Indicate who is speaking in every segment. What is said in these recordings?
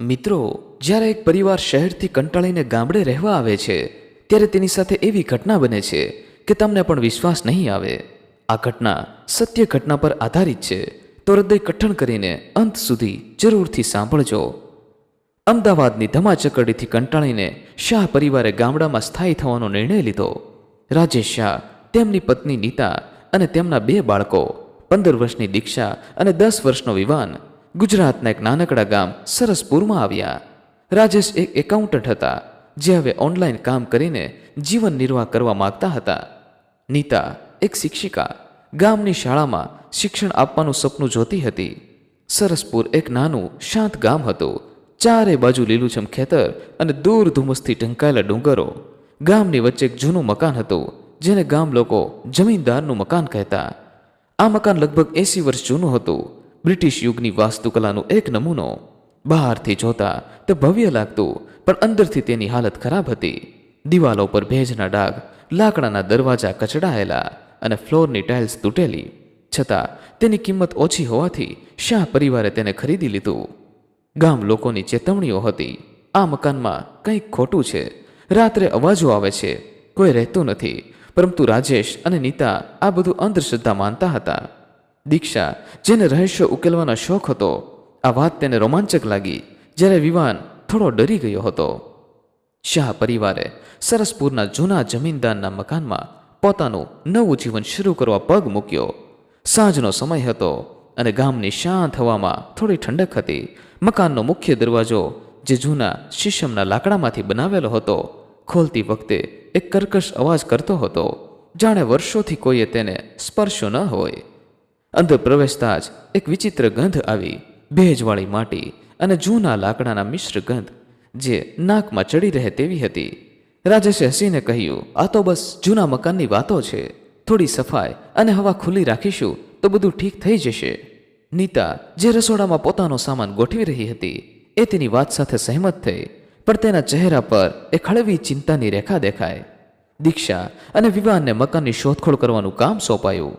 Speaker 1: મિત્રો, જ્યારે એક પરિવાર શહેરથી કંટાળીને ગામડે રહેવા આવે છે, ત્યારે તેની સાથે એવી ઘટના બને છે કે તમને પણ વિશ્વાસ નહીં આવે. આ ઘટના સત્ય ઘટના પર આધારિત છે. તો હૃદય કઠણ કરીને અંત સુધી જરૂરથી સાંભળજો. અમદાવાદની ધમાચકડીથી કંટાળીને શાહ પરિવારે ગામડામાં સ્થાયી થવાનો નિર્ણય લીધો. રાજેશ શાહ, તેમની પત્ની નીતા અને તેમના બે બાળકો, પંદર વર્ષની દીક્ષા અને દસ વર્ષનો વિવાન ગુજરાતના એક નાનકડા ગામ સરસપુરમાં આવ્યા. રાજેશ એક એકાઉન્ટન્ટ હતા, જે હવે ઓનલાઈન કામ કરીને જીવન નિર્વાહ કરવા માંગતા હતા. નીતા, એક શિક્ષિકા, ગામની શાળામાં શિક્ષણ આપવાનું સપનું જોતી હતી. સરસપુર એક નાનું, શાંત ગામ હતું. ચારે બાજુ લીલુંછમ ખેતર અને દૂર ધુમ્મસથી ઢંકાયેલા ડુંગરો. ગામની વચ્ચે એક જૂનું મકાન હતું, જેને ગામ લોકો જમીનદારનું મકાન કહેતા. આ મકાન લગભગ એંસી વર્ષ જૂનું હતું. બ્રિટિશ યુગની વાસ્તુકલાનો એક નમૂનો. બહારથી જોતા તે ભવ્ય લાગતું, પણ અંદરથી તેની હાલત ખરાબ હતી. દિવાલો પર ભેજના ડાઘ, લાકડાના દરવાજા કચડાયેલા અને ફ્લોરની ટાઇલ્સ તૂટેલી. છતાં, તેની કિંમત ઓછી હોવાથી શાહ પરિવારે તેને ખરીદી લીધું. ગામ લોકોની ચેતવણીઓ હતી, આ મકાનમાં કંઈક ખોટું છે, રાત્રે અવાજો આવે છે, કોઈ રહેતું નથી, પરંતુ રાજેશ અને નીતા આ બધું અંધશ્રદ્ધા માનતા હતા. દીક્ષા, જેને રહસ્ય ઉકેલવાનો શોખ હતો, આ વાત તેને રોમાંચક લાગી, જ્યારે વિવાન થોડો ડરી ગયો હતો. શાહ પરિવારે સરસપુરના જૂના જમીનદારના મકાનમાં પોતાનું નવું જીવન શરૂ કરવા પગ મૂક્યો. સાંજનો સમય હતો અને ગામની શાંત હવામાં થોડી ઠંડક હતી. મકાનનો મુખ્ય દરવાજો, જે જૂના શીશમના લાકડામાંથી બનાવેલો હતો, ખોલતી વખતે એક કર્કશ અવાજ કરતો હતો. જાણે વર્ષોથી કોઈએ તેને સ્પર્શ્યો ન હોય. અંદર પ્રવેશતા જ એક વિચિત્ર ગંધ આવી, ભેજવાળી માટી અને જૂના લાકડાના મિશ્ર ગંધ, જે નાકમાં ચડી રહે તેવી હતી. રાજેશે હસીને કહ્યું, આ તો બસ જૂના મકાનની વાતો છે. થોડી સફાઈ અને હવા ખુલ્લી રાખીશું તો બધું ઠીક થઈ જશે. નીતા, જે રસોડામાં પોતાનો સામાન ગોઠવી રહી હતી, એ તેની વાત સાથે સહેમત થઈ, પણ તેના ચહેરા પર એક હળવી ચિંતાની રેખા દેખાય દીક્ષા અને વિવાનને મકાનની શોધખોળ કરવાનું કામ સોંપાયું.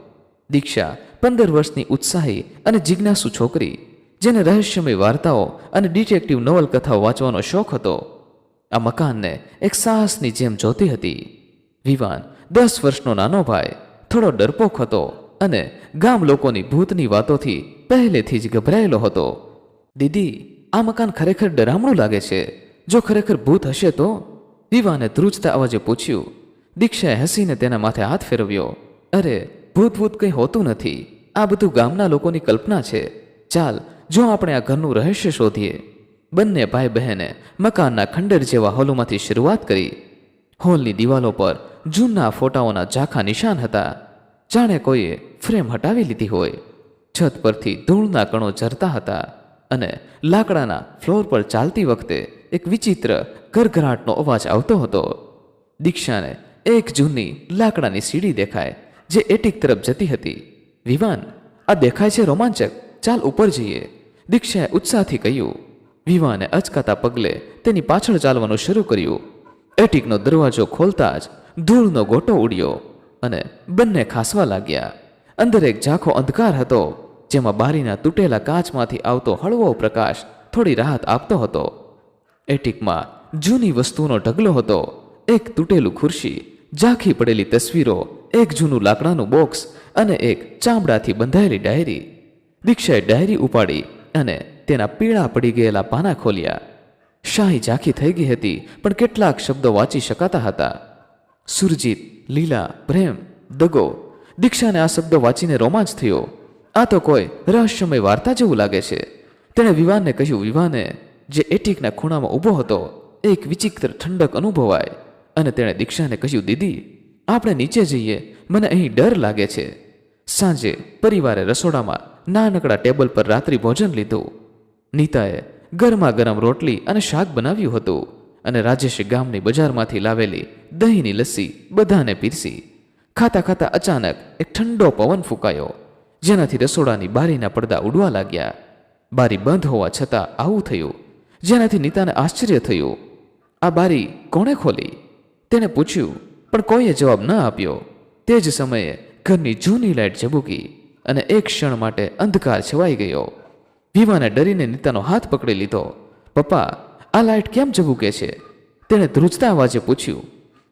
Speaker 1: દીક્ષા પંદર વર્ષની ઉત્સાહી અને જિજ્ઞાસુ છોકરી, જેને રહસ્યમય વાર્તાઓ અને ડિટેક્ટિવ નવલકથાઓ વાંચવાનો શોખ હતો. આ મકાનને એક સાહસની જેમ જોતી હતી. વિવાન દસ વર્ષનો નાનો ભાઈ, થોડો ડરપોક હતો અને ગામ લોકોની ભૂતની વાતોથી પહેલેથી જ ગભરાયેલો હતો. દીદી, આ મકાન ખરેખર ડરામણું લાગે છે? જો ખરેખર ભૂત હશે તો? વિવાને ધ્રુજતા અવાજે પૂછ્યું. દીક્ષાએ હસીને તેના માથે હાથ ફેરવ્યો. અરે ભૂત ભૂત કંઈ હોતું નથી. આ બધું ગામના લોકોની કલ્પના છે. ચાલ, જો આપણે આ ઘરનું રહસ્ય શોધીએ. બંને ભાઈ બહેને મકાનના ખંડર જેવા હોલોમાંથી શરૂઆત કરી. હોલની દિવાલો પર જૂના ફોટાઓના ઝાંખા નિશાન હતા. જાણે કોઈએ ફ્રેમ હટાવી લીધી હોય. છત પરથી ધૂળના કણો ઝરતા હતા અને લાકડાના ફ્લોર પર ચાલતી વખતે એક વિચિત્ર ઘરઘરાટનો અવાજ આવતો હતો. દીક્ષાને એક જૂની લાકડાની સીડી દેખાય. જે એટિક તરફ જતી હતી. વિવાન, આ દેખાય છે રોમાંચક. ચાલ ઉપર જઈએ. દીક્ષાએ ઉત્સાહથી કહ્યું, વિવાને અચકાતા પગલે તેની પાછળ ચાલવાનું શરૂ કર્યું. એટિકનો દરવાજો ખોલતા જ ધૂળનો ગોટો ઉડ્યો અને બંને ખાસવા લાગ્યા. અંદર એક ઝાંખો અંધકાર હતો, જેમાં બારીના તૂટેલા કાચમાંથી આવતો હળવો પ્રકાશ થોડી રાહત આપતો હતો. એટિકમાં જૂની વસ્તુનો ઢગલો હતો. એક તૂટેલું ખુરશી, ઝાંખી પડેલી તસવીરો એક જૂનું લાકડાનું બોક્સ અને એક ચામડાથી બંધાયેલી ડાયરી. દીક્ષાએ ડાયરી ઉપાડી અને તેના પીળા પડી ગયેલા પાના ખોલ્યા. શાહી ઝાંખી થઈ ગઈ હતી, પણ કેટલાક શબ્દો વાંચી શકાતા હતા. સુરજીત, લીલા, પ્રેમ, દગો. દીક્ષાને આ શબ્દો વાંચીને રોમાંચ થયો. આ તો કોઈ રહસ્યમય વાર્તા જેવું લાગે છે. તેણે વિવાનને કહ્યું, વિવાને, જે એટિકના ખૂણામાં ઊભો હતો, એક વિચિત્ર ઠંડક અનુભવાય. અને તેણે દીક્ષાને કહ્યું, દીદી આપણે નીચે જઈએ, મને અહીં ડર લાગે છે. સાંજે પરિવારે રસોડામાં નાનકડા ટેબલ પર રાત્રિ ભોજન લીધું. નીતાએ ગરમા ગરમ રોટલી અને શાક બનાવ્યું હતું અને રાજેશે ગામની બજારમાંથી લાવેલી દહીંની લસ્સી બધાને પીરસી. ખાતા ખાતા અચાનક એક ઠંડો પવન ફૂંકાયો, જેનાથી રસોડાની બારીના પડદા ઉડવા લાગ્યા. બારી બંધ હોવા છતાં આવું થયું, જેનાથી નીતાને આશ્ચર્ય થયું. આ બારી કોણે ખોલી? તેણે પૂછ્યું. પણ કોઈએ જવાબ ન આપ્યો. તે જ સમયે ઘરની જૂની લાઇટ ઝબૂકી અને એક ક્ષણ માટે અંધકાર છવાઈ ગયો. વિવાને ડરીને નીતાનો હાથ પકડી લીધો. પપ્પા, આ લાઇટ કેમ ઝબૂકે છે? તેણે ધ્રુજતા અવાજે પૂછ્યું.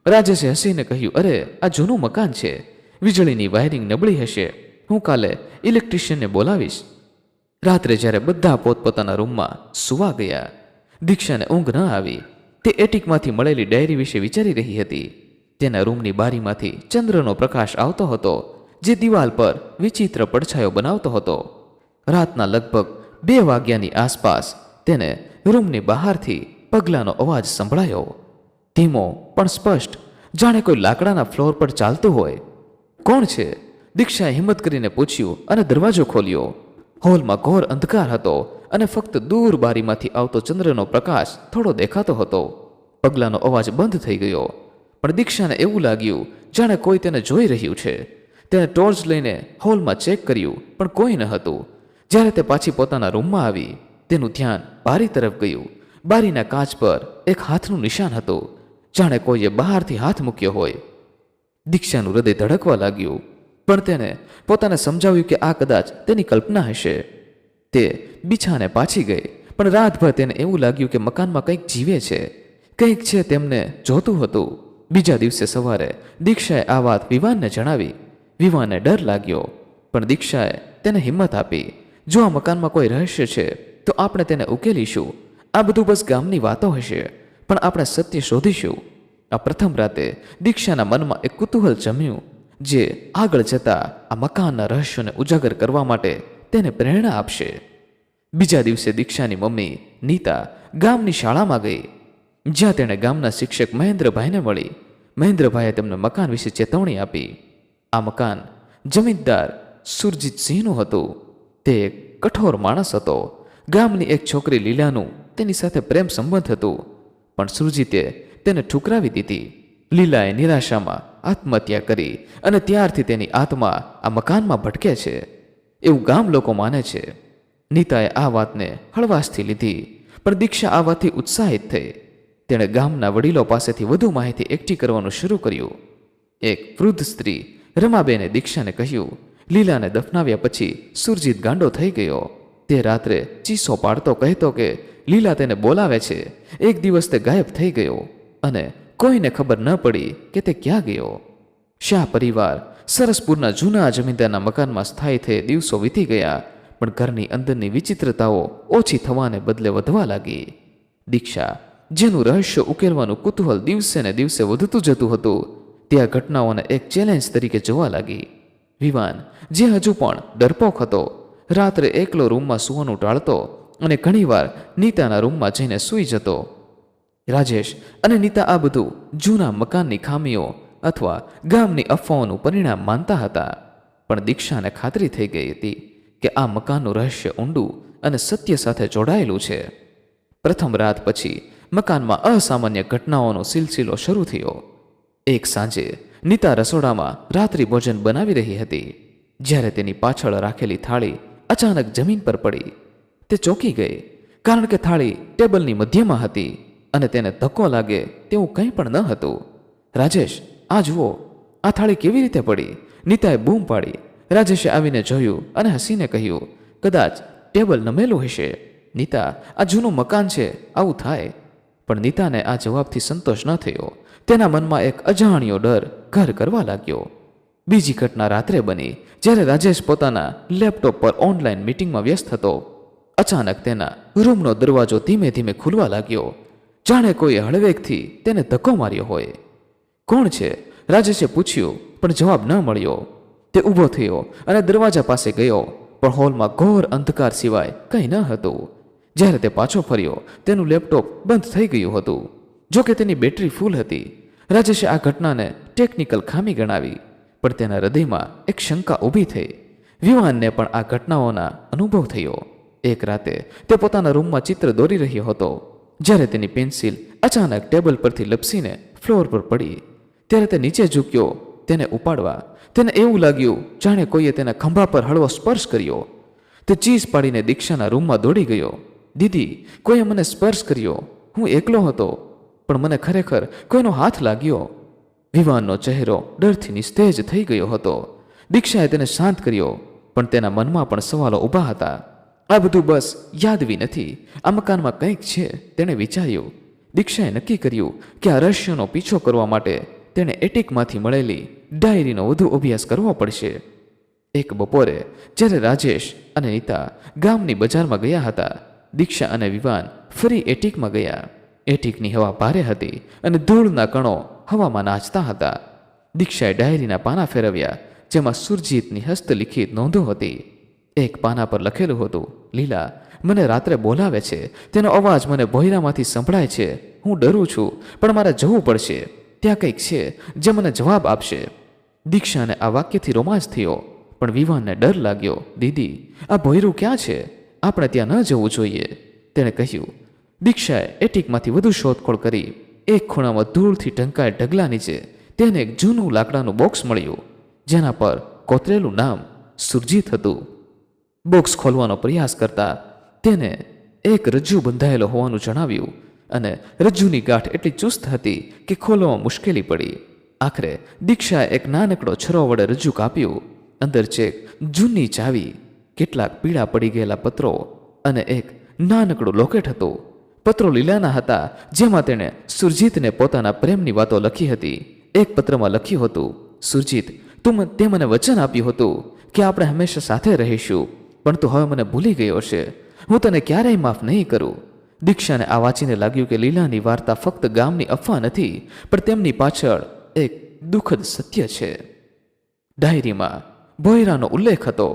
Speaker 1: રાજેશે હસીને કહ્યું, અરે, આ જૂનું મકાન છે. વીજળીની વાયરિંગ નબળી હશે. હું કાલે ઇલેક્ટ્રિશિયનને બોલાવીશ. રાત્રે જ્યારે બધા પોતપોતાના રૂમમાં સુવા ગયા, દીક્ષાને ઊંઘ ન આવી, તે એટિકમાંથી મળેલી ડાયરી વિશે વિચારી રહી હતી. તેના રૂમની બારીમાંથી ચંદ્રનો પ્રકાશ આવતો હતો, જે દિવાલ પર વિચિત્ર પડછાયો બનાવતો હતો. રાતના લગભગ બે વાગ્યાની આસપાસ તેને રૂમની બહારથી પગલાંનો અવાજ સંભળાયો. ધીમો પણ સ્પષ્ટ, જાણે કોઈ લાકડાના ફ્લોર પર ચાલતું હોય. કોણ છે? દીક્ષાએ હિંમત કરીને પૂછ્યું અને દરવાજો ખોલ્યો. હોલમાં ઘોર અંધકાર હતો અને ફક્ત દૂર બારીમાંથી આવતો ચંદ્રનો પ્રકાશ થોડો દેખાતો હતો. પગલાંનો અવાજ બંધ થઈ ગયો. પણ દીક્ષાને એવું લાગ્યું, જાણે કોઈ તેને જોઈ રહ્યું છે. તેણે ટોર્ચ લઈને હોલમાં ચેક કર્યું, પણ કોઈ ન હતું. જ્યારે તે પાછી પોતાના રૂમમાં આવી, તેનું ધ્યાન બારી તરફ ગયું. બારીના કાચ પર એક હાથનું નિશાન હતું. જાણે કોઈએ બહારથી હાથ મૂક્યો હોય. દીક્ષાનું હૃદય ધડકવા લાગ્યું, પણ તેને પોતાને સમજાવ્યું કે આ કદાચ તેની કલ્પના હશે. તે બીછાને પાછી ગઈ, પણ રાતભર તેને એવું લાગ્યું કે મકાનમાં કંઈક જીવે છે. કંઈક છે તેમને જોતું હતું. બીજા દિવસે સવારે દીક્ષાએ આ વાત વિવાનને જણાવી. વિવાનને ડર લાગ્યો, પણ દીક્ષાએ તેને હિંમત આપી. જો આ મકાનમાં કોઈ રહસ્ય છે, તો આપણે તેને ઉકેલીશું. આ બધું બસ ગામની વાતો હશે, પણ આપણે સત્ય શોધીશું. આ પ્રથમ રાતે દીક્ષાના મનમાં એક કુતૂહલ જમ્યું, જે આગળ જતા આ મકાનના રહસ્યોને ઉજાગર કરવા માટે તેને પ્રેરણા આપશે. બીજા દિવસે દીક્ષાની મમ્મી નીતા ગામની શાળામાં ગઈ. જ્યાં તેણે ગામના શિક્ષક મહેન્દ્રભાઈને મળી. મહેન્દ્રભાઈએ તેમને મકાન વિશે ચેતવણી આપી. આ મકાન જમીનદાર સુરજીતસિંહનું હતું. તે એક કઠોર માણસ હતો. ગામની એક છોકરી લીલાનું તેની સાથે પ્રેમ સંબંધ હતું. પણ સુરજીતે તેને ઠુકરાવી દીધી. લીલાએ નિરાશામાં આત્મહત્યા કરી અને ત્યારથી તેની આત્મા આ મકાનમાં ભટકે છે. એવું ગામ લોકો માને છે. નીતાએ આ વાતને હળવાશથી લીધી, પણ દીક્ષા આ વાતથી ઉત્સાહિત થઈ. તેણે ગામના વડીલો પાસેથી વધુ માહિતી એકઠી કરવાનું શરૂ કર્યું. એક વૃદ્ધ સ્ત્રી રમાબેને દીક્ષાને કહ્યું, લીલાને દફનાવ્યા પછી સુરજીત ગાંડો થઈ ગયો. તે રાત્રે ચીસો પાડતો કહેતો કે, લીલા તેને બોલાવે છે. એક દિવસ તે ગાયબ થઈ ગયો અને કોઈને ખબર ન પડી કે તે ક્યાં ગયો. શાહ પરિવાર સરસપુરના જૂના જમીનદારના મકાનમાં સ્થાયી થઈ દિવસો વીતી ગયા, પણ ઘરની અંદરની વિચિત્રતાઓ ઓછી થવાને બદલે વધવા લાગી. દીક્ષા જેનું રહસ્ય ઉકેલવાનું કુતૂહલ દિવસે ને દિવસે વધતું જતું હતું. તે આ ઘટનાઓને એક ચેલેન્જ તરીકે જોવા લાગી. વિવાન, જે હજુ પણ ડરપોક હતો. રાત્રે એકલો રૂમમાં સૂવાનું ટાળતો અને ઘણીવાર નીતાના રૂમમાં જઈને સૂઈ જતો. રાજેશ અને નીતા આ બધું જૂના મકાનની ખામીઓ અથવા ગામની અફવાઓનું પરિણામ માનતા હતા. પણ દીક્ષાને ખાતરી થઈ ગઈ હતી કે આ મકાનનું રહસ્ય ઊંડું અને સત્ય સાથે જોડાયેલું છે. પ્રથમ રાત પછી મકાનમાં અસામાન્ય ઘટનાઓનો સિલસિલો શરૂ થયો. એક સાંજે નીતા રસોડામાં રાત્રિ ભોજન બનાવી રહી હતી. જ્યારે તેની પાછળ રાખેલી થાળી અચાનક જમીન પર પડી. તે ચોંકી ગઈ, કારણ કે થાળી ટેબલની મધ્યમાં હતી અને તેને ધક્કો લાગે તેવું કંઈ પણ ન હતું. રાજેશ, આ જુઓ, આ થાળી કેવી રીતે પડી? નીતાએ બૂમ પાડી. રાજેશે આવીને જોયું અને હસીને કહ્યું, કદાચ ટેબલ નમેલું હશે. નીતા, આ જૂનું મકાન છે, આવું થાય. પણ નીતાને આ જવાબથી સંતોષ ન થયો. તેના મનમાં એક અજાણ્યો ડર ઘર કરવા લાગ્યો. બીજી ઘટના રાત્રે બની, જ્યારે રાજેશ પોતાના લેપટોપ પર ઓનલાઈન મીટિંગમાં વ્યસ્ત હતો. અચાનક તેના રૂમનો દરવાજો ધીમે ધીમે ખુલવા લાગ્યો. જાણે કોઈએ હળવેકથી તેને ધક્કો માર્યો હોય. કોણ છે? રાજેશે પૂછ્યું, પણ જવાબ ન મળ્યો. તે ઊભો થયો અને દરવાજા પાસે ગયો, પણ હોલમાં ઘોર અંધકાર સિવાય કંઈ ન હતું. જ્યારે તે પાછો ફર્યો, તેનું લેપટોપ બંધ થઈ ગયું હતું. જો કે તેની બેટરી ફૂલ હતી. રાજેશે આ ઘટનાને ટેકનિકલ ખામી ગણાવી, પણ તેના હૃદયમાં એક શંકા ઊભી થઈ. વિવાનને પણ આ ઘટનાઓના અનુભવ થયો. એક રાતે તે પોતાના રૂમમાં ચિત્ર દોરી રહ્યો હતો. જ્યારે તેની પેન્સિલ અચાનક ટેબલ પરથી લપસીને ફ્લોર પર પડી. ત્યારે તે નીચે ઝૂક્યો, તેને ઉપાડવા. તેને એવું લાગ્યું, જાણે કોઈએ તેના ખંભા પર હળવો સ્પર્શ કર્યો. તે ચીસ પાડીને દીક્ષાના રૂમમાં દોડી ગયો. દીદી, કોઈએ મને સ્પર્શ કર્યો. હું એકલો હતો, પણ મને ખરેખર કોઈનો હાથ લાગ્યો. વિવાનનો ચહેરો ડરથી નિસ્તેજ થઈ ગયો હતો. દીક્ષાએ તેને શાંત કર્યો, પણ તેના મનમાં પણ સવાલો ઊભા હતા. આ બધું બસ યાદવી નથી. આ મકાનમાં કંઈક છે, તેણે વિચાર્યું. દીક્ષાએ નક્કી કર્યું કે આ રહસ્યનો પીછો કરવા માટે તેણે એટિકમાંથી મળેલી ડાયરીનો વધુ અભ્યાસ કરવો પડશે. એક બપોરે જ્યારે રાજેશ અને નીતા ગામની બજારમાં ગયા હતા દીક્ષા અને વિવાન ફરી એટીકમાં ગયા. એટીકની હવા ભારે હતી અને ધૂળના કણો હવામાં નાચતા હતા. દીક્ષાએ ડાયરીના પાના ફેરવ્યા, જેમાં સુરજીતની હસ્તલિખિત નોંધો હતી. એક પાના પર લખેલું હતું, લીલા, મને રાત્રે બોલાવે છે. તેનો અવાજ મને ભોયરામાંથી સંભળાય છે. હું ડરું છું, પણ મારે જવું પડશે. ત્યાં કંઈક છે જે મને જવાબ આપશે. દીક્ષાને આ વાક્યથી રોમાંચ થયો, પણ વિવાનને ડર લાગ્યો, દીદી, આ ભોયરું ક્યાં છે? આપણે ત્યાં ન જવું જોઈએ. તેણે કહ્યું, દીક્ષાએ એટિકમાંથી વધુ શોધખોળ કરી. એક ખૂણામાં ધૂળથી ઢંકાય ઢગલા નીચે તેને એક જૂનું લાકડાનું બોક્સ મળ્યું, જેના પર કોતરેલું નામ સુરજીત હતું. બોક્સ ખોલવાનો પ્રયાસ કરતા તેને એક રજ્જુ બંધાયેલો હોવાનું જણાવ્યું અને રજ્જુની ગાંઠ એટલી ચુસ્ત હતી કે ખોલવામાં મુશ્કેલી પડી. આખરે દીક્ષાએ એક નાનકડો છરો વડે રજ્જુ કાપ્યું. અંદર ચેક જૂની ચાવી કેટલાક પીળા પડી ગયેલા પત્રો અને એક નાનકડું લોકેટ હતું. પત્રો લીલાના હતા, જેમાં તેણે સુરજીતને પોતાના પ્રેમની વાતો લખી હતી. એક પત્રમાં લખ્યું હતું, સુરજીત, તું તે મને વચન આપ્યું હતું કે આપણે હંમેશા સાથે રહીશું, પણ તું હવે મને ભૂલી ગયો છે. હું તને ક્યારેય માફ નહીં કરું. દીક્ષાને આ વાંચીને લાગ્યું કે લીલાની વાર્તા ફક્ત ગામની અફવા નથી, પણ તેમની પાછળ એક દુઃખદ સત્ય છે. ડાયરીમાં ભોયરાનો ઉલ્લેખ હતો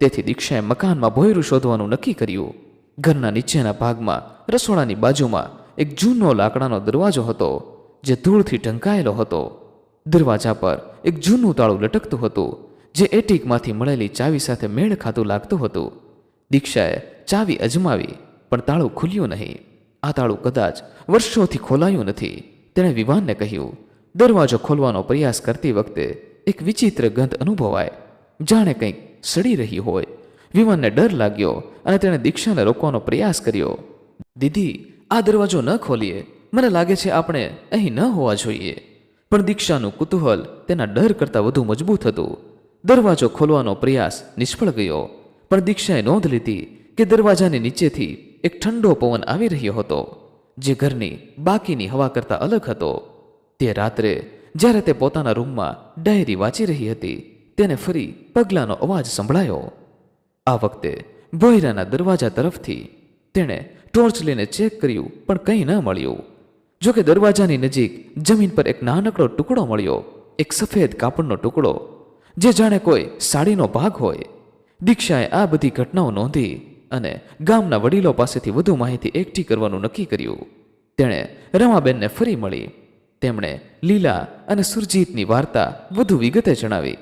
Speaker 1: તેથી દીક્ષાએ મકાનમાં ભોયરું શોધવાનું નક્કી કર્યું. ઘરના નીચેના ભાગમાં, રસોડાની બાજુમાં, એક જૂનો લાકડાનો દરવાજો હતો, જે ધૂળથી ઢંકાયેલો હતો. દરવાજા પર એક જૂનું તાળું લટકતું હતું, જે એટીકમાંથી મળેલી ચાવી સાથે મેળ ખાતું લાગતું હતું. દીક્ષાએ ચાવી અજમાવી, પણ તાળું ખુલ્યું નહીં. આ તાળું કદાચ વર્ષોથી ખોલાયું નથી. તેણે વિવાનને કહ્યું, દરવાજો ખોલવાનો પ્રયાસ કરતી વખતે એક વિચિત્ર ગંધ અનુભવાય. જાણે કંઈક સડી રહી હોય. વિમાનને ડર લાગ્યો અને તેણે દીક્ષાને રોકવાનો પ્રયાસ કર્યો. દીદી, આ દરવાજો ન ખોલીએ. મને લાગે છે આપણે અહીં ન હોવા જોઈએ. પણ દીક્ષાનું કુતૂહલ તેના ડર કરતાં વધુ મજબૂત હતું. દરવાજો ખોલવાનો પ્રયાસ નિષ્ફળ ગયો. પણ દીક્ષાએ નોંધ લીધી કે દરવાજાની નીચેથી એક ઠંડો પવન આવી રહ્યો હતો, જે ઘરની બાકીની હવા કરતાં અલગ હતો. તે રાત્રે જ્યારે તે પોતાના રૂમમાં ડાયરી વાંચી રહી હતી તેને ફરી પગલાંનો અવાજ સંભળાયો. આ વખતે ભોયરાના દરવાજા તરફથી તેણે ટોર્ચ લઈને ચેક કર્યું, પણ કંઈ ન મળ્યું. જો કે દરવાજાની નજીક જમીન પર એક નાનકડો ટુકડો મળ્યો, એક સફેદ કાપડનો ટુકડો, જે જાણે કોઈ સાડીનો ભાગ હોય. દીક્ષાએ આ બધી ઘટનાઓ નોંધી અને ગામના વડીલો પાસેથી વધુ માહિતી એકઠી કરવાનું નક્કી કર્યું. તેણે રમાબેનને ફરી મળી. તેમણે લીલા અને સુરજીતની વાર્તા વધુ વિગતે જણાવી.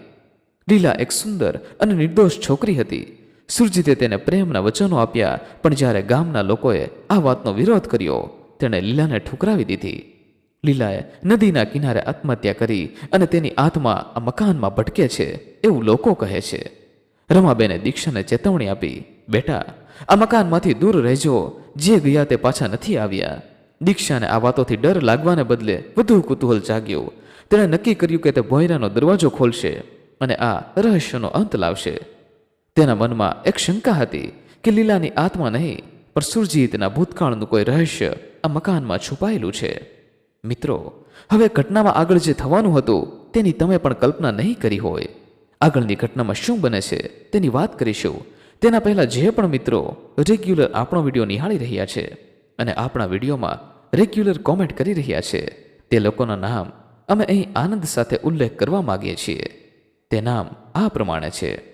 Speaker 1: લીલા એક સુંદર અને નિર્દોષ છોકરી હતી. સુરજીતે તેને પ્રેમના વચનો આપ્યા, પણ જ્યારે ગામના લોકોએ આ વાતનો વિરોધ કર્યો, તેણે લીલાને ઠુકરાવી દીધી. લીલાએ નદીના કિનારે આત્મહત્યા કરી અને તેની આત્મા આ મકાનમાં ભટકે છે એવું લોકો કહે છે. રમાબેને દીક્ષાને ચેતવણી આપી, બેટા, આ મકાનમાંથી દૂર રહેજો, જે ગયા તે પાછા નથી આવ્યા. દીક્ષાને આ વાતોથી ડર લાગવાને બદલે વધુ કુતૂહલ જાગ્યું. તેણે નક્કી કર્યું કે તે ભોયરાનો દરવાજો ખોલશે. અને આ રહસ્યનો અંત લાવશે. તેના મનમાં એક શંકા હતી કે લીલાની આત્મા નહીં, પણ સુરજીતના ભૂતકાળનું કોઈ રહસ્ય આ મકાનમાં છુપાયેલું છે. મિત્રો, હવે ઘટનામાં આગળ જે થવાનું હતું, તેની તમે પણ કલ્પના નહીં કરી હોય. આગળની ઘટનામાં શું બને છે, તેની વાત કરીશું. તેના પહેલાં જે પણ મિત્રો રેગ્યુલર આપણો વીડિયો નિહાળી રહ્યા છે અને આપણા વિડીયોમાં રેગ્યુલર કોમેન્ટ કરી રહ્યા છે, તે લોકોના નામ અમે અહીં આનંદ સાથે ઉલ્લેખ કરવા માગીએ છીએ. તે નામ આ પ્રમાણે છે.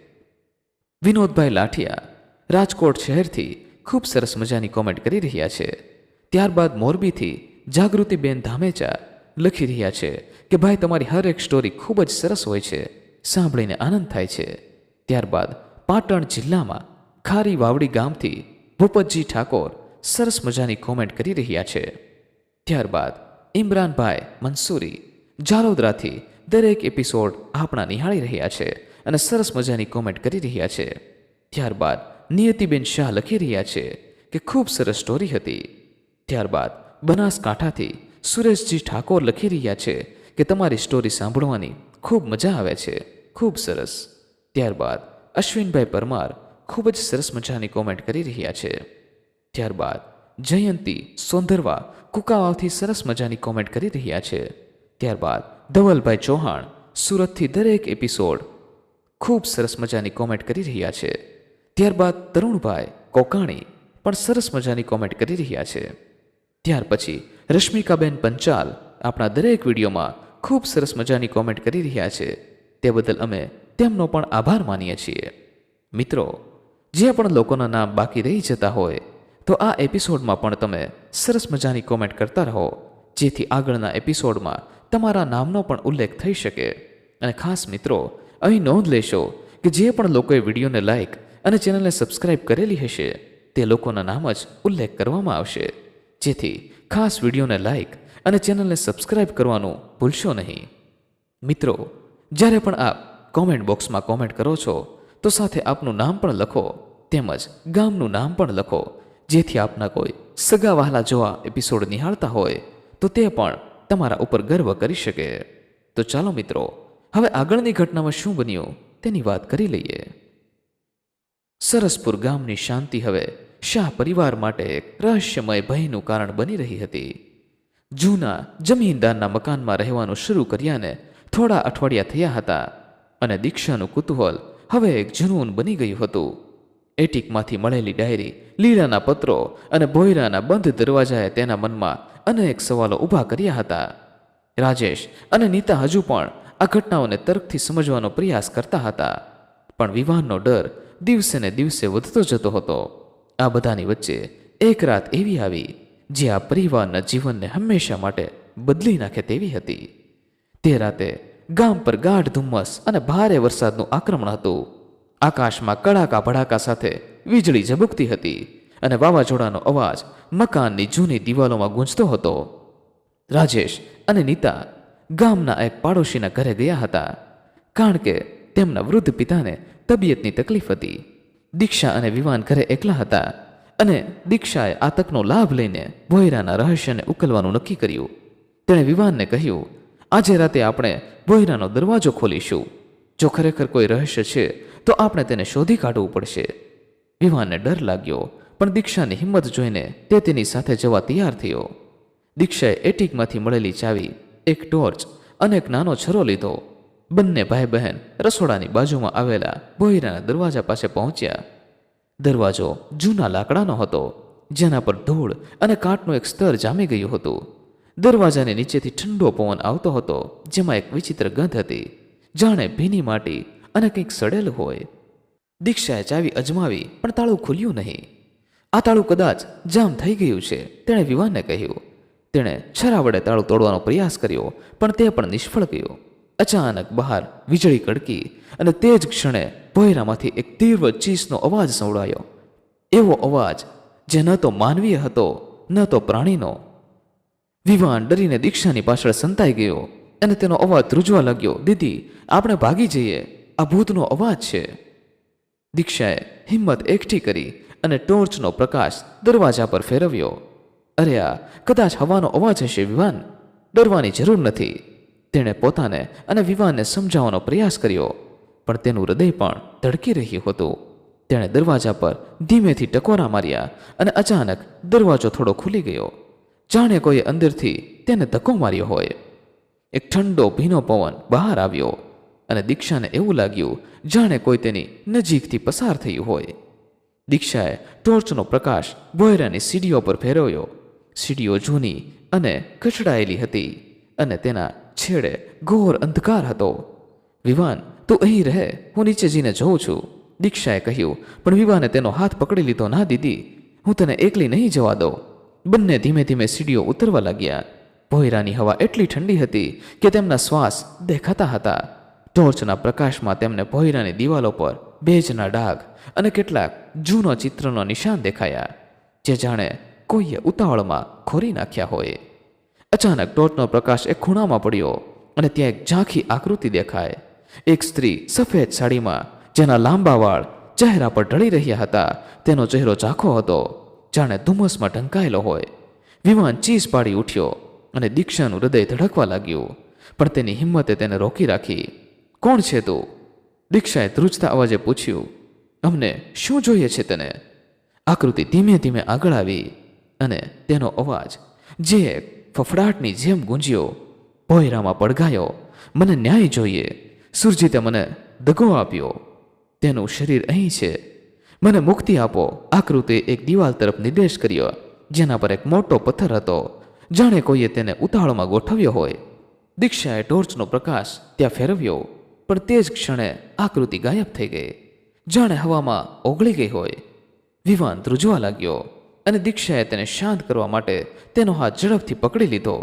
Speaker 1: વિનોદભાઈ લાઠિયા રાજકોટ શહેરથી ખૂબ સરસ મજાની કોમેન્ટ કરી રહ્યા છે. ત્યારબાદ મોરબીથી જાગૃતિબેન ધામેચા લખી રહ્યા છે કે, ભાઈ, તમારી હર એક સ્ટોરી ખૂબ જ સરસ હોય છે. સાંભળીને આનંદ થાય છે. ત્યારબાદ પાટણ જિલ્લામાં ખારી વાવડી ગામથી ભૂપતજી ઠાકોર સરસ મજાની કોમેન્ટ કરી રહ્યા છે. ત્યારબાદ ઇમરાનભાઈ મંસૂરી જાલોદરાથી દરેક એપિસોડ આપણા નિહાળી રહ્યા છે અને સરસ મજાની કોમેન્ટ કરી રહ્યા છે. ત્યારબાદ નિયતિબેન શાહ લખી રહ્યા છે કે ખૂબ સરસ સ્ટોરી હતી. ત્યારબાદ બનાસકાંઠાથી સુરેશજી ઠાકોર લખી રહ્યા છે કે તમારી સ્ટોરી સાંભળવાની ખૂબ મજા આવે છે. ખૂબ સરસ. ત્યારબાદ અશ્વિનભાઈ પરમાર ખૂબ જ સરસ મજાની કોમેન્ટ કરી રહ્યા છે. ત્યારબાદ જયંતી સોંદરવા કુકાવાવથી સરસ મજાની કોમેન્ટ કરી રહ્યા છે. ત્યારબાદ ધવલભાઈ ચૌહાણ, સુરતથી દરેક એપિસોડ ખૂબ સરસ મજાની કોમેન્ટ કરી રહ્યા છે. ત્યારબાદ તરુણભાઈ કોકાણી પણ સરસ મજાની કોમેન્ટ કરી રહ્યા છે. ત્યાર પછી રશ્મિકાબેન પંચાલ આપણા દરેક વિડીયોમાં ખૂબ સરસ મજાની કોમેન્ટ કરી રહ્યા છે. તે બદલ અમે તેમનો પણ આભાર માનીએ છીએ. મિત્રો, જે પણ લોકોના નામ બાકી રહી જતા હોય, તો આ એપિસોડમાં પણ તમે સરસ મજાની કોમેન્ટ કરતા રહો. જેથી આગળના એપિસોડમાં તમારા નામનો પણ ઉલ્લેખ થઈ શકે. અને ખાસ મિત્રો, અહીં નોંધ લેશો કે જે પણ લોકોએ વિડીયોને લાઇક અને ચેનલને સબસ્ક્રાઇબ કરેલી હશે, તે લોકોના નામ જ ઉલ્લેખ કરવામાં આવશે. જેથી ખાસ વિડીયોને લાઇક અને ચેનલને સબસ્ક્રાઇબ કરવાનું ભૂલશો નહીં. મિત્રો, જ્યારે પણ આપ કોમેન્ટ બોક્સમાં કોમેન્ટ કરો છો, તો સાથે આપનું નામ પણ લખો, તેમજ ગામનું નામ પણ લખો. જેથી આપના કોઈ સગા વહાલા જોવા એપિસોડ નિહાળતા હોય, તો તે પણ તમારા ઉપર ગર્વ કરી શકે. તો ચાલો મિત્રો, હવે આગળની ઘટનામાં શું બન્યું તેની વાત કરી લઈએ. સરસપુર ગામની શાંતિ હવે શાહ પરિવાર માટે એક રહસ્યમય ભયનું કારણ બની રહી હતી. જૂના જમીનદારના મકાનમાં રહેવાનું શરૂ કર્યાને થોડા અઠવાડિયા થયા હતા અને દીક્ષાનું કુતૂહલ હવે એક જુનૂન બની ગયું હતું. એટીકમાંથી મળેલી ડાયરી, લીલાના પત્રો અને ભોયરાના બંધ દરવાજાએ તેના મનમાં અનેક સવાલો ઊભા કર્યા હતા. રાજેશ અને નીતા હજુ પણ આ ઘટનાઓને તર્કથી સમજવાનો પ્રયાસ કરતા હતા. પણ વિવાહનો ડર દિવસે ને દિવસે વધતો જતો હતો. આ બધાની વચ્ચે એક રાત એવી આવી, જે આ પરિવારના જીવનને હંમેશા માટે બદલી નાખે તેવી હતી. તે રાતે ગામ પર ગાઢ ધુમ્મસ અને ભારે વરસાદનું આક્રમણ હતું. આકાશમાં કડાકા ભડાકા સાથે વીજળી ઝબુકતી હતી. અને વાવાઝોડાનો અવાજ મકાનની જૂની દિવાલોમાં ગૂંજતો હતો. રાજેશ અને નીતા ગામના એક પાડોશીના ઘરે ગયા હતા, કારણ કે તેમના વૃદ્ધ પિતાને તબિયતની તકલીફ હતી. દીક્ષા અને વિવાન ઘરે એકલા હતા અને દીક્ષાએ આ લાભ લઈને ભોયરાના રહસ્યને ઉકેલવાનું નક્કી કર્યું. તેણે વિવાનને કહ્યું, આજે રાતે આપણે ભોયરાનો દરવાજો ખોલીશું. જો ખરેખર કોઈ રહસ્ય છે, તો આપણે તેને શોધી કાઢવું પડશે. વિવાનને ડર લાગ્યો પણ દીક્ષાની હિંમત જોઈને તે તેની સાથે જવા તૈયાર થયો. દીક્ષાએ એટીકમાંથી મળેલી ચાવી, એક ટોર્ચ અને એક નાનો છરો લીધો. બંને ભાઈ બહેન રસોડાની બાજુમાં આવેલા ભોયરાના દરવાજા પાસે પહોંચ્યા. દરવાજો જૂના લાકડાનો હતો, જેના પર ધૂળ અને કાટનું એક સ્તર જામી ગયું હતું. દરવાજાની નીચેથી ઠંડો પવન આવતો હતો, જેમાં એક વિચિત્ર ગંધ હતી. જાણે ભીની માટી અને કંઈક સડેલ હોય. દીક્ષાએ ચાવી અજમાવી, પણ તાળું ખુલ્યું નહીં. આ તાળું કદાચ જામ થઈ ગયું છે, તેણે વિવાનને કહ્યું. તેણે છરા વડે તાળું તોડવાનો પ્રયાસ કર્યો, પણ તે પણ નિષ્ફળ ગયો. અચાનક બહાર વીજળી કડકી અને તે જ ક્ષણે ભોયરામાંથી એક તીવ્ર ચીસનો અવાજ સંભળાયો એવો અવાજ જે ન તો માનવીય હતો, ન તો પ્રાણીનો. વિવાન ડરીને દીક્ષાની પાછળ સંતાઈ ગયો અને તેનો અવાજ ધ્રુજવા લાગ્યો, દીદી, આપણે ભાગી જઈએ. આ ભૂતનો અવાજ છે. દીક્ષાએ હિંમત એકઠી કરી અને ટોર્ચનો પ્રકાશ દરવાજા પર ફેરવ્યો. અરે આ, કદાચ હવાનો અવાજ હશે, વિવાન. ડરવાની જરૂર નથી. તેણે પોતાને અને વિવાનને સમજાવવાનો પ્રયાસ કર્યો, પણ તેનું હૃદય પણ ધડકી રહ્યું હતું. તેણે દરવાજા પર ધીમેથી ટકોરા માર્યા અને અચાનક દરવાજો થોડો ખુલી ગયો. જાણે કોઈ અંદરથી તેને ધક્કો માર્યો હોય. એક ઠંડો, ભીનો પવન બહાર આવ્યો અને દીક્ષાને એવું લાગ્યું, જાણે કોઈ તેની નજીકથી પસાર થયું હોય. દીક્ષાએ ટોર્ચનો પ્રકાશ ભોયરાની સીડીઓ પર ફેરવ્યો. સીડીઓ જૂની અને કચડાયેલી હતી અને તેના છેડે ઘોર અંધકાર હતો. વિવાન, તું અહીં રહે, હું નીચે જઈને જોઉં છું. દીક્ષાએ કહ્યું, પણ વિવાને તેનો હાથ પકડી લીધો ના દીદી. હું તને એકલી નહીં જવા દઉં. બંને ધીમે ધીમે સીડીઓ ઉતરવા લાગ્યા. ભોયરાની હવા એટલી ઠંડી હતી કે તેમના શ્વાસ દેખાતા હતા. ટોર્ચના પ્રકાશમાં તેમને ભોયરાની દિવાલો પર ભેજના ડાઘ અને કેટલાક જૂનો ચિત્રનો નિશાન દેખાયા, જે જાણે કોઈએ ઉતાવળમાં ખોરી નાખ્યા હોય. અચાનક ટોર્ચનો પ્રકાશ એક ખૂણામાં પડ્યો અને ત્યાં એક ઝાંખી આકૃતિ દેખાય. એક સ્ત્રી સફેદ સાડીમાં, જેના લાંબા વાળ ચહેરા પર ઢળી રહ્યા હતા, તેનો ચહેરો ઝાંખો હતો, જાણે ધુમ્મસમાં ઢંકાયેલો હોય. વિમાન ચીસ પાડી ઉઠ્યો અને દીક્ષાનું હૃદય ધડકવા લાગ્યું, પણ તેની હિંમતે તેને રોકી રાખી. કોણ છે તું? દીક્ષાએ ધ્રુજતા અવાજે પૂછ્યું. અમને શું જોઈએ છે તને? આકૃતિ ધીમે ધીમે આગળ આવી અને તેનો અવાજ, જે ફફડાટની જેમ ગુંજ્યો, ભોયરામાં પડઘાયો, મને ન્યાય જોઈએ. સુરજીતે મને દગો આપ્યો. તેનું શરીર અહીં છે. મને મુક્તિ આપો. આકૃતિ એક દિવાલ તરફ નિર્દેશ કર્યો, જેના પર એક મોટો પથ્થર હતો. જાણે કોઈએ તેને ઉતાળમાં ગોઠવ્યો હોય. દીક્ષાએ ટોર્ચનો પ્રકાશ ત્યાં ફેરવ્યો, પણ તે જ ક્ષણે આકૃતિ ગાયબ થઈ ગઈ. જાણે હવામાં ઓગળી ગઈ હોય. વિવાન ધ્રુજવા લાગ્યો અને દીક્ષાએ તેને શાંત કરવા માટે તેનો હાથ ઝડપથી પકડી લીધો.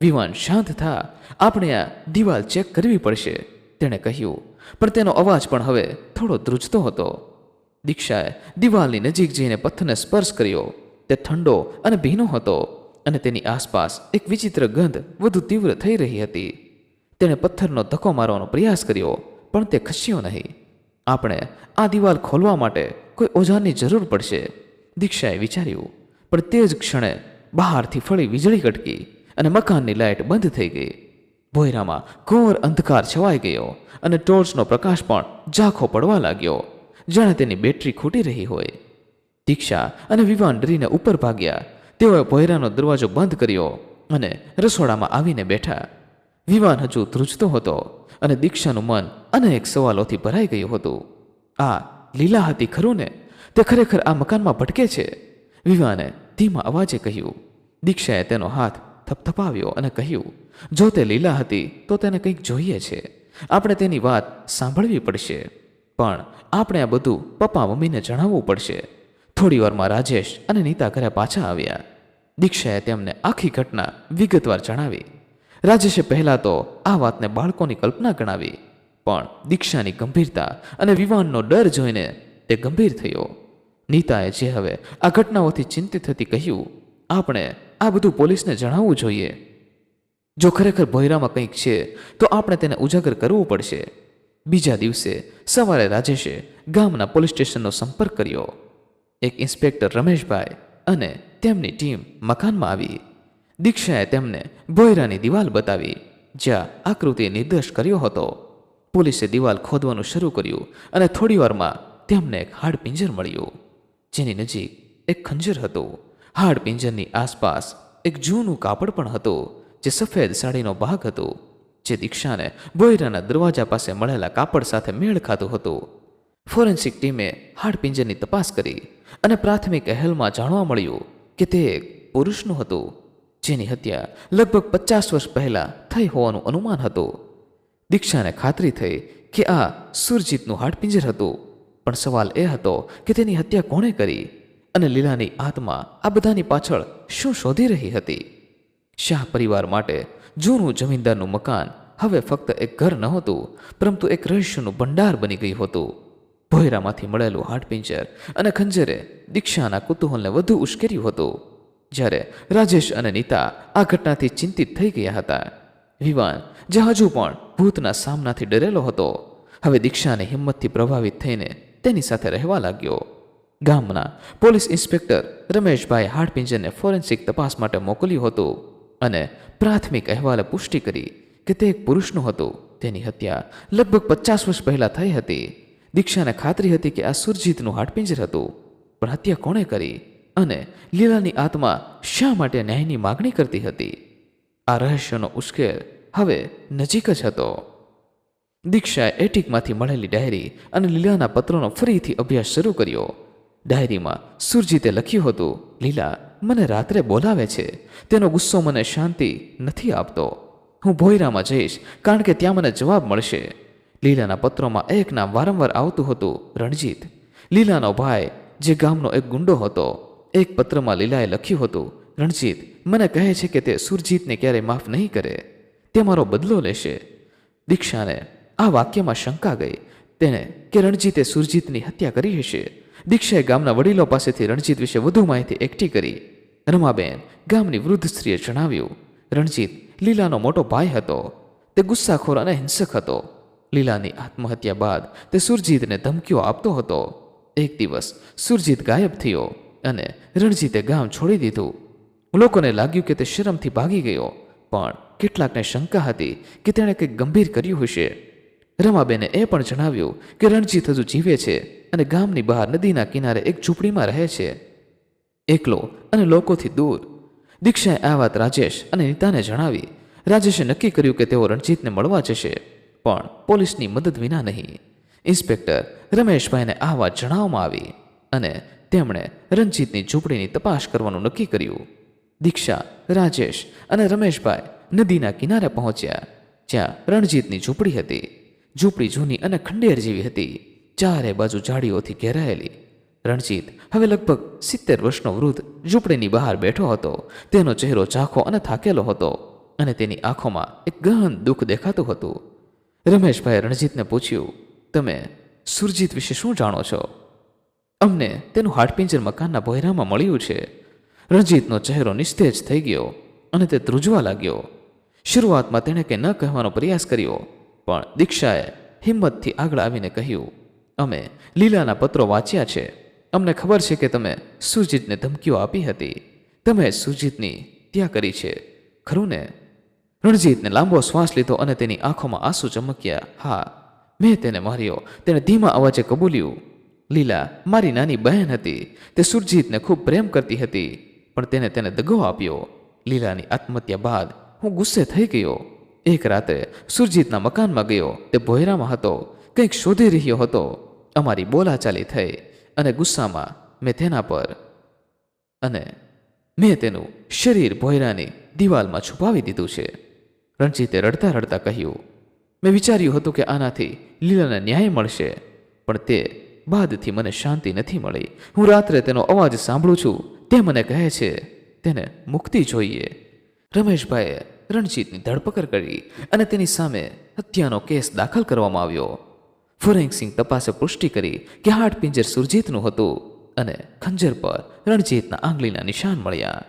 Speaker 1: વિવાન શાંત થા. આપણે આ દિવાલ ચેક કરવી પડશે, તેણે કહ્યું. પણ તેનો અવાજ પણ હવે થોડો ધ્રુજતો હતો. દીક્ષાએ દિવાલની નજીક જઈને પથ્થરને સ્પર્શ કર્યો. તે ઠંડો અને ભીનો હતો અને તેની આસપાસ એક વિચિત્ર ગંધ વધુ તીવ્ર થઈ રહી હતી. તેણે પથ્થરનો ધક્કો મારવાનો પ્રયાસ કર્યો, પણ તે ખસ્યો નહીં. આપણે આ દિવાલ ખોલવા માટે કોઈ ઓજારની જરૂર પડશે. દીક્ષાએ વિચાર્યું, પણ તે જ ક્ષણે બહારથી ફળી વીજળી કટકી અને મકાનની લાઇટ બંધ થઈ ગઈ. ભોયરામાં ઘોર અંધકાર છવાઈ ગયો અને ટોર્ચનો પ્રકાશ પણ ઝાંખો પડવા લાગ્યો, જાણે તેની બેટરી ખૂટી રહી હોય. દીક્ષા અને વિવાન ડરીને ઉપર ભાગ્યા. તેઓએ ભોયરાનો દરવાજો બંધ કર્યો અને રસોડામાં આવીને બેઠા. વિવાન હજુ ધ્રુજતો હતો અને દીક્ષાનું મન અનેક સવાલોથી ભરાઈ ગયું હતું. આ લીલા હતી ખરું ને તે ખરેખર આ મકાનમાં ભટકે છે? વિવાને ધીમા અવાજે કહ્યું. દીક્ષાએ તેનો હાથ થપથપાવ્યો અને કહ્યું, જો તે લીલા હતી તો તેને કંઈક જોઈએ છે. આપણે તેની વાત સાંભળવી પડશે. પણ આપણે આ બધું પપ્પા મમ્મીને જણાવવું પડશે. થોડી વારમાં રાજેશ અને નીતા ઘરે પાછા આવ્યા. દીક્ષાએ તેમને આખી ઘટના વિગતવાર જણાવી. રાજેશે પહેલાં તો આ વાતને બાળકોની કલ્પના ગણાવી. પણ દીક્ષાની ગંભીરતા અને વિવાનનો ડર જોઈને તે ગંભીર થયો. નીતાએ જે હવે આ ઘટનાઓથી ચિંતિત હતી કહ્યું, આપણે આ બધું પોલીસને જણાવવું જોઈએ. જો ખરેખર ભોયરામાં કંઈક છે, તો આપણે તેને ઉજાગર કરવું પડશે. બીજા દિવસે સવારે રાજેશે ગામના પોલીસ સ્ટેશનનો સંપર્ક કર્યો. એક ઇન્સ્પેક્ટર રમેશભાઈ અને તેમની ટીમ મકાનમાં આવી. દીક્ષાએ તેમને ભોયરાની દિવાલ બતાવી, જ્યાં આકૃતિ નિર્દેશ કર્યો હતો. પોલીસે દિવાલ ખોદવાનું શરૂ કર્યું અને થોડીવારમાં તેમને એક હાડપિંજર મળ્યું, જેની નજીક એક ખંજર હતું. હાડપિંજરની આસપાસ એક જૂનું કાપડ પણ હતું, જે સફેદ સાડીનો ભાગ હતો, જે દીક્ષાને બોયરાના દરવાજા પાસે મળેલા કાપડ સાથે મેળ ખાતું હતું. ફોરેન્સિક ટીમે હાડપિંજરની તપાસ કરી અને પ્રાથમિક અહેલમાં જાણવા મળ્યું કે તે એક પુરુષનું હતું. જેની હત્યા લગભગ પચાસ વર્ષ પહેલાં થઈ હોવાનું અનુમાન હતું. દીક્ષાને ખાતરી થઈ કે આ સુરજીતનું હાડપિંજર હતું. પણ સવાલ એ હતો કે તેની હત્યા કોણે કરી અને લીલાની આત્મા આ બધાની પાછળ શું શોધી રહી હતી? શાહ પરિવાર માટે જૂનું જમીનદારનું મકાન હવે ફક્ત એક ઘર નહોતું, પરંતુ એક રહસ્યનું ભંડાર બની ગયું હતું. ભોયરામાંથી મળેલું હાડપિંજર અને ખંજરે દીક્ષાના કુતૂહલને વધુ ઉશ્કેર્યું હતું. જ્યારે રાજેશ અને નીતા આ ઘટનાથી ચિંતિત થઈ ગયા હતા. વિવાન, જે હજુ પણ ભૂતના સામનાથી ડરેલો હતો, હવે દીક્ષાને હિંમતથી પ્રભાવિત થઈને તેની સાથે રહેવા લાગ્યો. ગામના પોલીસ ઇન્સ્પેક્ટર રમેશભાઈ હાડપિંજરને ફોરેન્સિક તપાસ માટે મોકલ્યું હતું અને પ્રાથમિક અહેવાલે પુષ્ટિ કરી કે તે એક પુરુષનું હતું. તેની હત્યા લગભગ પચાસ વર્ષ પહેલાં થઈ હતી. દીક્ષાને ખાતરી હતી કે આ સુરજીતનું હાડપિંજર હતું. પણ હત્યા કોણે કરી? અને લીલાની આત્મા શા માટે ન્યાયની માગણી કરતી હતી? આ રહસ્યનો ઉશ્કેર હવે નજીક જ હતો. દીક્ષાએ એટિકમાંથી મળેલી ડાયરી અને લીલાના પત્રોનો ફરીથી અભ્યાસ શરૂ કર્યો. ડાયરીમાં સુરજીતે લખ્યું હતું, લીલા, મને રાત્રે બોલાવે છે. તેનો ગુસ્સો મને શાંતિ નથી આપતો. હું ભોયરામાં જઈશ, કારણ કે ત્યાં મને જવાબ મળશે. લીલાના પત્રોમાં એક નામ વારંવાર આવતું હતું, રણજીત. લીલાનો ભાઈ, જે ગામનો એક ગુંડો હતો એક પત્રમાં લીલાએ લખ્યું હતું, રણજીત, મને કહે છે કે તે સુરજીતને ક્યારેય માફ નહીં કરે. તે મારો બદલો લેશે. દીક્ષાને આ વાક્યમાં શંકા ગઈ. તેણે, કે રણજીતે સુરજીતની હત્યા કરી હશે? દીક્ષાએ ગામના વડીલો પાસેથી રણજીત વિશે વધુ માહિતી એકઠી કરી. રમાબેન ગામની વૃદ્ધ સ્ત્રીએ જણાવ્યું, રણજીત, લીલાનો મોટો ભાઈ હતો. તે ગુસ્સાખોર અને હિંસક હતો. લીલાની આત્મહત્યા બાદ તે સુરજીતને ધમકીઓ આપતો હતો. એક દિવસ સુરજીત ગાયબ થયો. અને રણજીતે ગામ છોડી દીધું. લોકોને લાગ્યું કે તે શરમથી ભાગી ગયો, પણ કેટલાકને શંકા હતી કે તેણે કંઈક ગંભીર કર્યું હશે. રમાબેને એ પણ જણાવ્યું કે રણજીત હજુ જીવે છે અને ગામની બહાર નદીના કિનારે એક ઝૂંપડીમાં રહે છે. એકલો અને લોકોથી દૂર. દીક્ષાએ આ વાત રાજેશ અને નીતાને જણાવી. રાજેશે નક્કી કર્યું કે તેઓ રણજીતને મળવા જશે, પણ પોલીસની મદદ વિના નહીં. ઇન્સ્પેક્ટર રમેશભાઈને આ વાત જણાવવામાં આવી અને તેમણે રણજીતની ઝૂંપડીની તપાસ કરવાનું નક્કી કર્યું. દીક્ષા, રાજેશ અને રમેશભાઈ નદીના કિનારે પહોંચ્યા, જ્યાં રણજીતની ઝૂંપડી હતી. ઝૂંપડી જૂની અને ખંડેર જેવી હતી, ચારે બાજુ ઝાડીઓથી ઘેરાયેલી. રણજીત હવે લગભગ સિત્તેર વર્ષનો વૃદ્ધ ઝૂંપડીની બહાર બેઠો હતો, તેનો ચહેરો ચાખો અને થાકેલો હતો અને તેની આંખોમાં એક ગહન દુઃખ દેખાતું હતું. રમેશભાઈ રણજીતને પૂછ્યું, તમે સુરજીત વિશે શું જાણો છો? અમને તેનું હાડપિંજર મકાનના ભોયરામાં મળ્યું છે. રણજીતનો ચહેરો નિસ્તેજ થઈ ગયો અને તે ધ્રુજવા લાગ્યો. શરૂઆતમાં તેણે કંઈ ન કહેવાનો પ્રયાસ કર્યો, પણ દીક્ષાએ હિંમતથી આગળ આવીને કહ્યું, અમે લીલાના પત્રો વાંચ્યા છે. અમને ખબર છે કે તમે સુજીતને ધમકીઓ આપી હતી. તમે સુરજીતની ત્યાં કરી છે. ખરું ને? રણજીતને લાંબો શ્વાસ લીધો અને તેની આંખોમાં આંસુ ચમક્યા. હા, મેં તેને માર્યો. તેણે ધીમા અવાજે કબૂલ્યું લીલા, મારી નાની બહેન હતી. તે સુરજીતને ખૂબ પ્રેમ કરતી હતી, પણ તેને તેને દગો આપ્યો. લીલાની આત્મહત્યા બાદ હું ગુસ્સે થઈ ગયો. એક રાત્રે સુરજીતના મકાનમાં ગયો. તે ભોયરામાં હતો. કંઈક શોધી રહ્યો હતો. અમારી બોલાચાલી થઈ અને ગુસ્સામાં મેં તેના પર અને મેં તેનું શરીર ભોયરાની દિવાલમાં છુપાવી દીધું છે. રણજીતે રડતા રડતા કહ્યું, મેં વિચાર્યું હતું કે આનાથી લીલાને ન્યાય મળશે, પણ તે બાદથી મને શાંતિ નથી મળી. હું રાત્રે તેનો અવાજ સાંભળું છું. તે મને કહે છે, તેને મુક્તિ જોઈએ. રમેશભાઈએ રણજીતની ધરપકડ કરી અને તેની સામે હત્યાનો કેસ દાખલ કરવામાં આવ્યો. ફોરેન્સિંગ તપાસે પુષ્ટિ કરી કે હાડપિંજર સુરજીતનું હતું અને ખંજર પર રણજીતના આંગળીના નિશાન મળ્યા.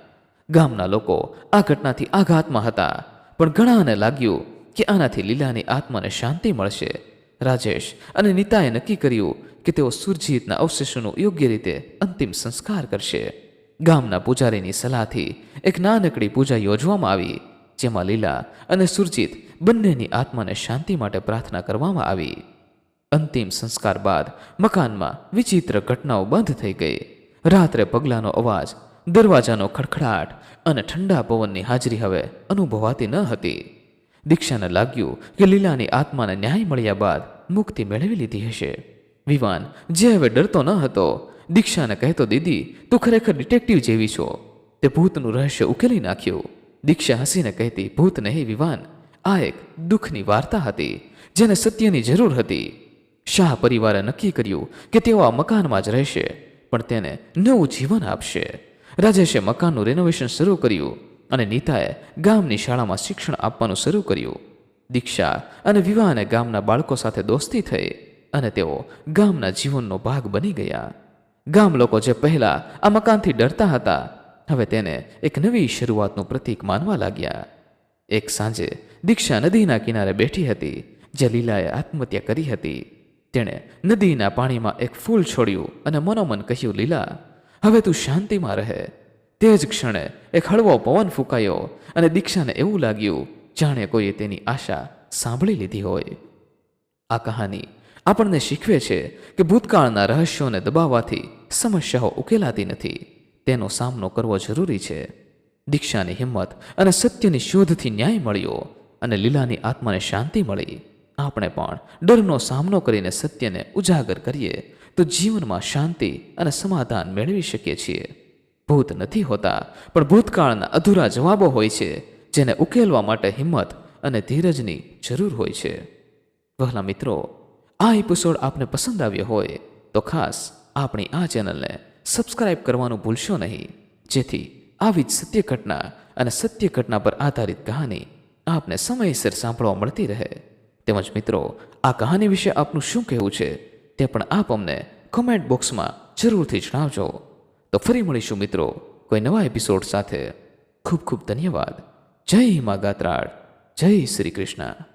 Speaker 1: ગામના લોકો આ ઘટનાથી આઘાતમાં હતા, પણ ઘણાને લાગ્યું કે આનાથી લીલાની આત્માને શાંતિ મળશે. રાજેશ અને નીતાએ નક્કી કર્યું કે તેઓ સુરજીતના અવશેષોનો યોગ્ય રીતે અંતિમ સંસ્કાર કરશે. ગામના પૂજારીની સલાહથી એક નાનકડી પૂજા યોજવામાં આવી, જેમાં લીલા અને સુરજીત બંનેની આત્માને શાંતિ માટે પ્રાર્થના કરવામાં આવી. અંતિમ સંસ્કાર બાદ મકાનમાં વિચિત્ર ઘટનાઓ બંધ થઈ ગઈ. રાત્રે પગલાંનો અવાજ, દરવાજાનો ખડખડાટ અને ઠંડા પવનની હાજરી હવે અનુભવાતી ન હતી. દીક્ષાને લાગ્યું કે લીલાની આત્માને ન્યાય મળ્યા બાદ મુક્તિ મેળવી લીધી હશે. વિવાન જે હવે ડરતો ન હતો. દીક્ષાને કહેતો, દીદી, તું ખરેખર ડિટેક્ટિવ જેવી છો. તે ભૂતનું રહસ્ય ઉકેલી નાખ્યું. દીક્ષા હસીને કહેતી, ભૂત નહીં, વિવાન. આ એક દુઃખની વાર્તા હતી, જેને સત્યની જરૂર હતી. શાહ પરિવારે નક્કી કર્યું કે તેઓ આ મકાનમાં જ રહેશે, પણ તેને નવું જીવન આપશે. રાજેશે મકાનનું રેનોવેશન શરૂ કર્યું અને નીતાએ ગામની શાળામાં શિક્ષણ આપવાનું શરૂ કર્યું. દીક્ષા અને વિવાહને ગામના બાળકો સાથે દોસ્તી થઈ. અને તેઓ ગામના જીવનનો ભાગ બની ગયા. ગામ લોકો જે પહેલા આ મકાનથી ડરતા હતા, હવે તેને એક નવી શરૂઆતનું પ્રતીક માનવા લાગ્યા. એક સાંજે દીક્ષા નદીના કિનારે બેઠી હતી, જે લીલાએ આત્મહત્યા કરી હતી. તેણે નદીના પાણીમાં એક ફૂલ છોડ્યું અને મનોમન કહ્યું, લીલા, હવે તું શાંતિમાં રહે. તે જ ક્ષણે એક હળવો પવન ફૂંકાયો અને દીક્ષાને એવું લાગ્યું, જાણે કોઈએ તેની આશા સાંભળી લીધી હોય. આ કહાની આપણને શીખવે છે કે ભૂતકાળના રહસ્યોને દબાવવાથી સમસ્યાઓ ઉકેલાતી નથી. તેનો સામનો કરવો જરૂરી છે. દીક્ષાની હિંમત અને સત્યની શોધથી ન્યાય મળ્યો અને લીલાની આત્માને શાંતિ મળી. આપણે પણ ડરનો સામનો કરીને સત્યને ઉજાગર કરીએ તો જીવનમાં શાંતિ અને સમાધાન મેળવી શકીએ છીએ. ભૂત નથી હોતા, પણ ભૂતકાળના અધૂરા જવાબો હોય છે, જેને ઉકેલવા માટે હિંમત અને ધીરજની જરૂર હોય છે. વહલા મિત્રો આ એપિસોડ આપને પસંદ આવ્યો હોય તો ખાસ આપણી આ ચેનલને સબસ્ક્રાઇબ કરવાનું ભૂલશો નહીં. જેથી આવી જ સત્ય ઘટના અને સત્ય ઘટના પર આધારિત કહાની આપને સમયસર સાંભળવા મળતી રહે. તેમજ મિત્રો, આ કહાની વિશે આપનું શું કહેવું છે તે પણ આપ અમને કોમેન્ટ બોક્સમાં જરૂરથી જણાવજો. તો ફરી મળીશું મિત્રો કોઈ નવા એપિસોડ સાથે. ખૂબ ખૂબ ધન્યવાદ. જય મા ગાત્રાળ. જય શ્રી કૃષ્ણ.